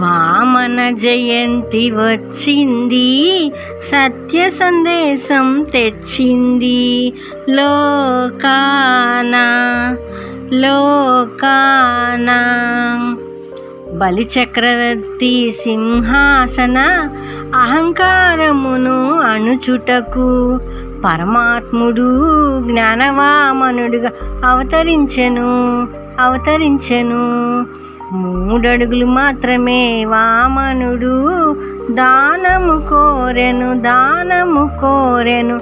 వామన జయంతి వచ్చింది సత్య సందేశం తెచ్చింది లోకాన లోకాన. బలిచక్రవర్తి సింహాసన అహంకారమును అణుచుటకు పరమాత్ముడు జ్ఞానవామనుడుగా అవతరించెను అవతరించెను. మూడడుగులు మాత్రమే వామనుడు. దానము కోరెను దానము కోరెను.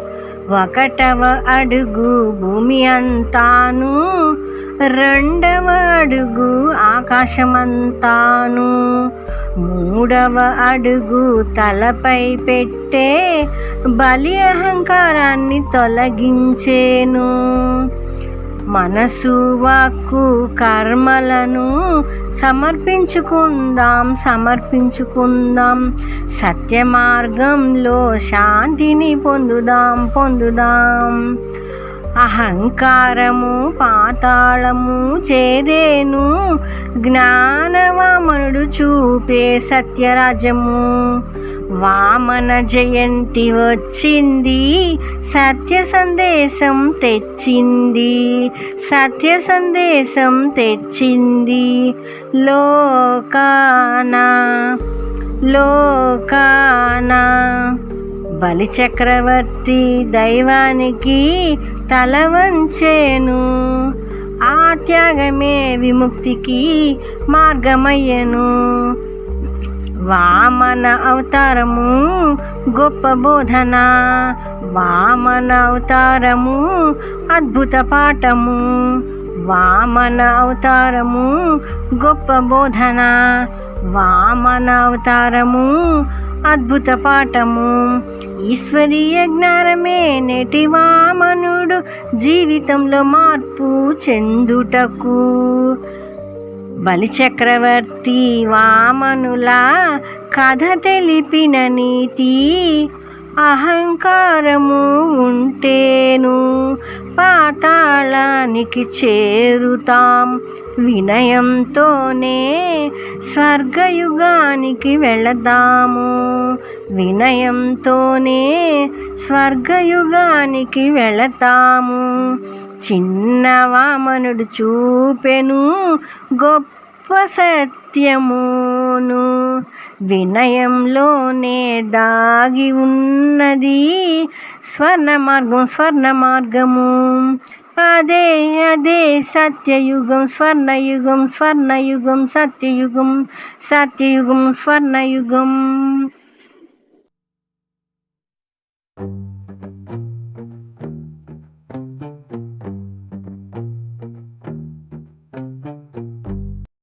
ఒకటవ అడుగు భూమి అంతాను రెండవ అడుగు ఆకాశమంతాను. మూడవ అడుగు తలపై పెట్టే బలి అహంకారాన్ని తొలగించేను. మనసు వాక్కు కర్మలను సమర్పించుకుందాం సమర్పించుకుందాం. సత్య మార్గంలో శాంతిని పొందుదాం పొందుదాం. అహంకారము పాతాళము చేరేను జ్ఞానవామనుడు చూపే సత్యరాజము వామన జయంతి వచ్చింది సత్య సందేశం తెచ్చింది సత్య సందేశం తెచ్చింది. లోకాన లోకాన బలిచక్రవర్తి దైవానికి తల వంచేను. ఆ త్యాగమే విముక్తికి మార్గమయ్యను. వామన అవతారము గొప్ప బోధన. వామన అవతారము అద్భుత పాఠము. వామన అవతారము గొప్ప బోధన. వామన అవతారము అద్భుత పాఠము. ఈశ్వరీయ జ్ఞానమే నేటి వామను జీవితంలో మార్పు చెందుటకు. బలిచక్రవర్తి వామనుల కథ తెలిపిన నీతి అహంకారము ఉంటేను పాతాళానికి చేరుతాం. వినయంతోనే స్వర్గయుగానికి వెళదాము. వినయంతోనే స్వర్గయుగానికి వెళతాము. చిన్న వామనుడు చూపెను గొప్ప సత్యమును. వినయంలోనే దాగి ఉన్నది స్వర్ణ మార్గం స్వర్ణ మార్గము అదే అదే సత్యయుగం స్వర్ణయుగం స్వర్ణయుగం సత్యయుగం సత్యయుగం స్వర్ణయుగం. you